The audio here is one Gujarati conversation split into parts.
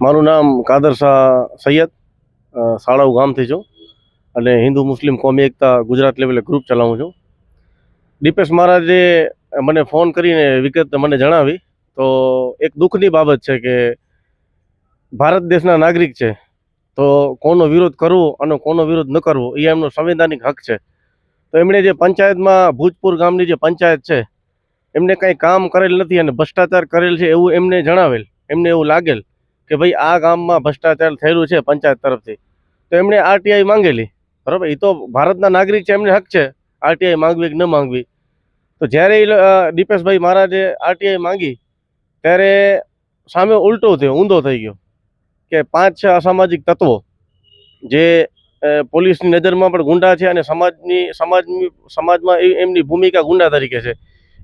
મારું નામ કાદર શાહ સૈયદ સાળાઉ ગામથી છું અને હિન્દુ મુસ્લિમ કોમી એકતા ગુજરાત લેવલે ગ્રુપ ચલાવું છું. દીપેશ મહારાજે મને ફોન કરીને વિગત મને જણાવી તો એક દુઃખની બાબત છે કે ભારત દેશના નાગરિક છે તો કોનો વિરોધ કરવો અને કોનો વિરોધ ન કરવો એ એમનો સંવૈધાનિક હક છે. તો એમણે જે પંચાયતમાં ભૂજપુર ગામની જે પંચાયત છે એમને કંઈ કામ કરેલ નથી અને ભ્રષ્ટાચાર કરેલ છે એવું એમને જણાવેલ, એમને એવું લાગેલ. કે ભાઈ આ ગામમાં ભ્રષ્ટાચાર થયેલું છે પંચાયત તરફથી. તો એમણે આરટીઆઈ માંગેલી. બરાબર? એ તો ભારતના નાગરિક છે, એમને હક છે. આરટીઆઈ માંગવી કે ન માંગવી. તો જ્યારે એ દીપેશભાઈ મહારાજે આરટીઆઈ માંગી, ત્યારે સામે ઉલટો થયો, ઊંધો થઈ ગયો. કે પાંચ, છ અસામાજિક તત્વો, જે પોલીસની નજરમાં પણ ગુંડા છે અને સમાજની સમાજની, સમાજમાં એમની ભૂમિકા ગુંડા તરીકે છે.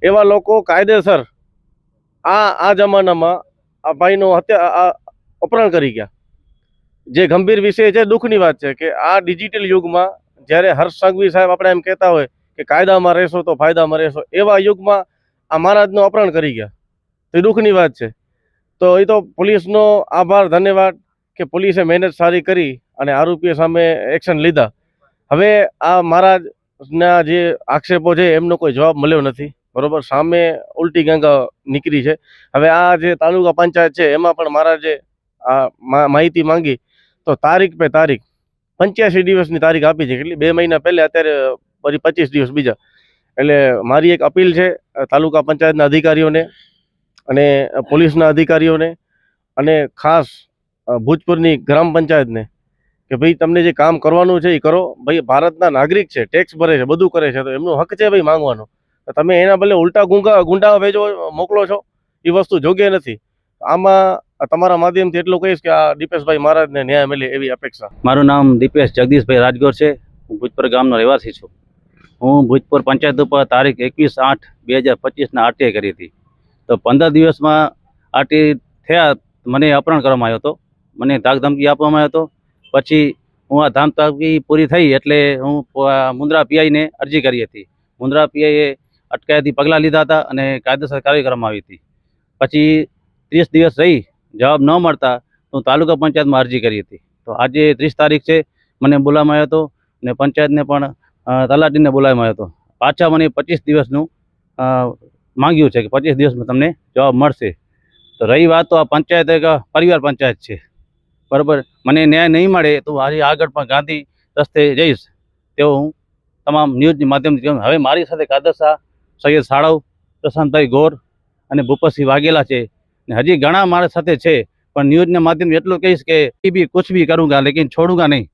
એવા લોકો કાયદેસર આ આ જમાનામાં આ ભાઈનો હત્યા અપહરણ કરી ગયા. જે ગંભીર વિષય છે, દુઃખની વાત છે કે આ ડિજિટલ યુગમાં જ્યારે હર્ષ સંઘવી સાહેબ આપણે એમ કહેતા હોય કે કાયદામાં રહેશો તો ફાયદામાં રહેશો, એવા યુગમાં આ મહારાજનું અપહરણ કરી ગયા. તો દુઃખની વાત છે. તો એ તો પોલીસનો આભાર, ધન્યવાદ કે પોલીસે મહેનત સારી કરી અને આરોપીઓ સામે એક્શન લીધા. હવે આ મહારાજના જે આક્ષેપો છે, એમનો કોઈ જવાબ મળ્યો નથી. બરોબર? સામે ઉલટી ગંગા નીકળી છે. હવે આ જે તાલુકા પંચાયત છે, એમાં પણ મહારાજે આ માહિતી માંગી, તો તારીખ પે તારીખ, પંચ્યાસી દિવસની તારીખ આપી છે. કેટલી? બે મહિના પહેલાં અત્યારે, ફરી પચીસ દિવસ બીજા. એટલે મારી એક અપીલ છે, તાલુકા પંચાયતના અધિકારીઓને અને પોલીસના અધિકારીઓને અને ખાસ ભૂજપુરની ગ્રામ પંચાયતને કે ભાઈ તમને જે કામ કરવાનું છે એ કરો. ભાઈ ભારતના નાગરિક છે, ટેક્સ ભરે છે, બધું કરે છે. તો એમનો હક છે ભાઈ માંગવાનો. તમે એના બદલે ઉલટા ગુંગા, ગુંડા ભેજો મોકલો છો. એ વસ્તુ જોગે નથી. આમાં તમારા માધ્યમથી એટલું કહીશ કે આ દીપેશભાઈ મહારાજને ન્યાય મળે એવી અપેક્ષા. મારું નામ દીપેશ જગદીશભાઈ રાજગોર છે. હું ભૂજપુર ગામનો રહેવાસી છું. હું ભૂજપુર પંચાયત ઉપર તારીખ એકવીસ આઠ બે હજાર પચીસના આરટીઆઈ કરી હતી. તો પંદર દિવસમાં આરટીઆઈ થયા મને અપહરણ કરવામાં આવ્યો હતો. મને ધાકધમકી આપવામાં આવ્યો હતો. પછી હું આ ધામધામકી પૂરી થઈ એટલે હું મુન્દ્રા પીઆઈને અરજી કરી હતી. મુન્દ્રા પીઆઈએ અટકાયતી પગલાં લીધા હતા અને કાયદેસર કાર્યવાહી કરવામાં આવી હતી. પછી ત્રીસ દિવસ રહી જવાબ ન મળતા હું તાલુકા પંચાયતમાં અરજી કરી હતી. તો આજે ત્રીસ તારીખ છે, મને બોલાવવામાં આવ્યો હતો ને પંચાયતને પણ તલાટીને બોલાવવામાં આવ્યો હતો. પાછા મને પચીસ દિવસનું માંગ્યું છે કે પચીસ દિવસમાં તમને જવાબ મળશે. તો રહી વાત તો આ પંચાયત એક, પરિવાર પંચાયત છે. બરાબર? મને ન્યાય નહીં મળે તો આજે આગળ પણ ગાંધી રસ્તે જઈશ. તેવો હું તમામ ન્યૂઝની માધ્યમથી કહું. હવે મારી સાથે કાદરશાહ સૈયદ સાળવ, પ્રશાંતભાઈ ગોર અને ભૂપતસિંહ વાઘેલા છે. હજી ઘણા મારા સાથે છે, પણ ન્યૂઝના માધ્યમ એટલું કહીશ કે બી કુછ બી કરુંગા, લેકિન છોડુંગા નહીં.